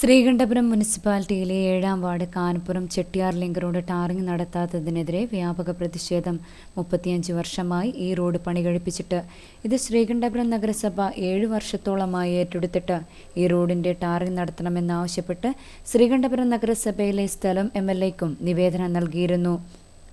ശ്രീകണ്ഠപുരം മുനിസിപ്പാലിറ്റിയിലെ ഏഴാം ward Kanappuram Chettiyar link road tarring നടത്താത്തതിനെതിരെ വ്യാപക പ്രതിഷേധം മുപ്പത്തിയഞ്ച് വർഷമായി ഈ റോഡ് പണി കഴിപ്പിച്ചിട്ട്. ഇത് ശ്രീകണ്ഠപുരം നഗരസഭ ഏഴു വർഷത്തോളമായി ഏറ്റെടുത്തിട്ട്. ഈ റോഡിന്റെ ടാറിംഗ് നടത്തണമെന്നാവശ്യപ്പെട്ട് ശ്രീകണ്ഠപുരം നഗരസഭയിലെ സ്ഥലം എം എൽ എക്കും നിവേദനം നൽകിയിരുന്നു.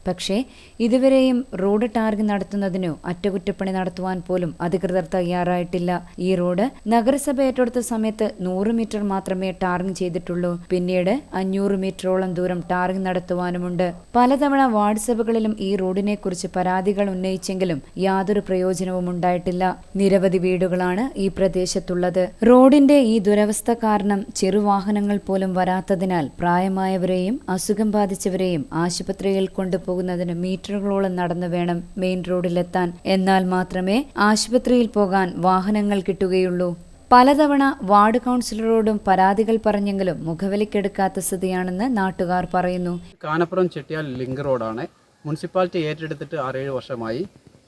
പക്ഷേ ഇതുവരെയും റോഡ് ടാർഗ് നടത്തുന്നതിനോ അറ്റകുറ്റപ്പണി നടത്തുവാൻ പോലും അധികൃതർ തയ്യാറായിട്ടില്ല. ഈ റോഡ് നഗരസഭ ഏറ്റെടുത്ത സമയത്ത് നൂറ് മീറ്റർ മാത്രമേ ടാറിംഗ് ചെയ്തിട്ടുള്ളൂ. പിന്നീട് അഞ്ഞൂറ് മീറ്ററോളം ദൂരം ടാറിംഗ് നടത്തുവാനുമുണ്ട്. പലതവണ വാർഡ് സഭകളിലും ഈ റോഡിനെ കുറിച്ച് പരാതികൾ ഉന്നയിച്ചെങ്കിലും യാതൊരു പ്രയോജനവും ഉണ്ടായിട്ടില്ല. നിരവധി വീടുകളാണ് ഈ പ്രദേശത്തുള്ളത്. റോഡിന്റെ ഈ ദുരവസ്ഥ കാരണം ചെറുവാഹനങ്ങൾ പോലും വരാത്തതിനാൽ പ്രായമായവരെയും അസുഖം ബാധിച്ചവരെയും ആശുപത്രിയിൽ കൊണ്ടുപോകുന്നതിന് മീറ്ററുകളോളം നടന്നു വേണം മെയിൻ റോഡിലെത്താൻ. എന്നാൽ മാത്രമേ ആശുപത്രിയിൽ പോകാൻ വാഹനങ്ങൾ കിട്ടുകയുള്ളൂ. പലതവണ വാർഡ് കൗൺസിലറോടും പരാതികൾ പറഞ്ഞെങ്കിലും മുഖവിലക്കെടുക്കാത്ത സ്ഥിതിയാണെന്ന് നാട്ടുകാർ പറയുന്നു. കാനപ്പുറം ചെട്ടിയാൽ ലിങ്ക് റോഡാണ്. മുനിസിപ്പാലിറ്റി ഏറ്റെടുത്തിട്ട് ആറേഴ് വർഷമായി.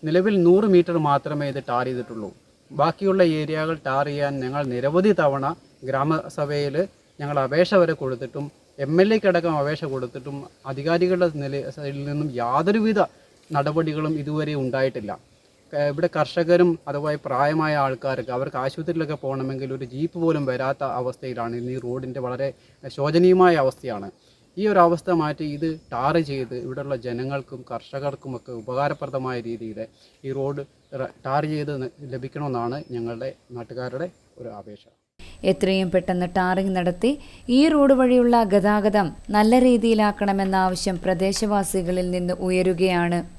നിലവിൽ നൂറ് മീറ്റർ മാത്രമേ ഇത് ടാർ ചെയ്തിട്ടുള്ളൂ. ബാക്കിയുള്ള ഏരിയകൾ ടാർ ചെയ്യാൻ ഞങ്ങൾ നിരവധി തവണ ഗ്രാമസഭയിൽ ഞങ്ങൾ അപേക്ഷ വരെ കൊടുത്തിട്ടും എം എൽ എക്കടക്കം അപേക്ഷ കൊടുത്തിട്ടും അധികാരികളുടെ നില സൈഡിൽ നിന്നും യാതൊരുവിധ നടപടികളും ഇതുവരെ ഉണ്ടായിട്ടില്ല. ഇവിടെ കർഷകരും അതുപോലെ പ്രായമായ ആൾക്കാർക്ക് അവർക്ക് ആശുപത്രിയിലൊക്കെ പോകണമെങ്കിൽ ഒരു ജീപ്പ് പോലും വരാത്ത അവസ്ഥയിലാണ്. ഇന്ന് ഈ റോഡിന്റെ വളരെ ശോചനീയമായ അവസ്ഥയാണ്. ഈ ഒരു അവസ്ഥ മാറ്റി ഇത് ടാർ ചെയ്ത് ഇവിടെയുള്ള ജനങ്ങൾക്കും കർഷകർക്കുമൊക്കെ ഉപകാരപ്രദമായ രീതിയിൽ ഈ റോഡ് ടാർ ചെയ്ത് ലഭിക്കണമെന്നാണ് ഞങ്ങളുടെ നാട്ടുകാരുടെ ഒരു അപേക്ഷ. എത്രയും പെട്ടെന്ന് ടാറിംഗ് നടത്തി ഈ റോഡ് വഴിയുള്ള ഗതാഗതം നല്ല രീതിയിലാക്കണമെന്ന ആവശ്യം പ്രദേശവാസികളിൽ നിന്ന് ഉയരുകയാണ്.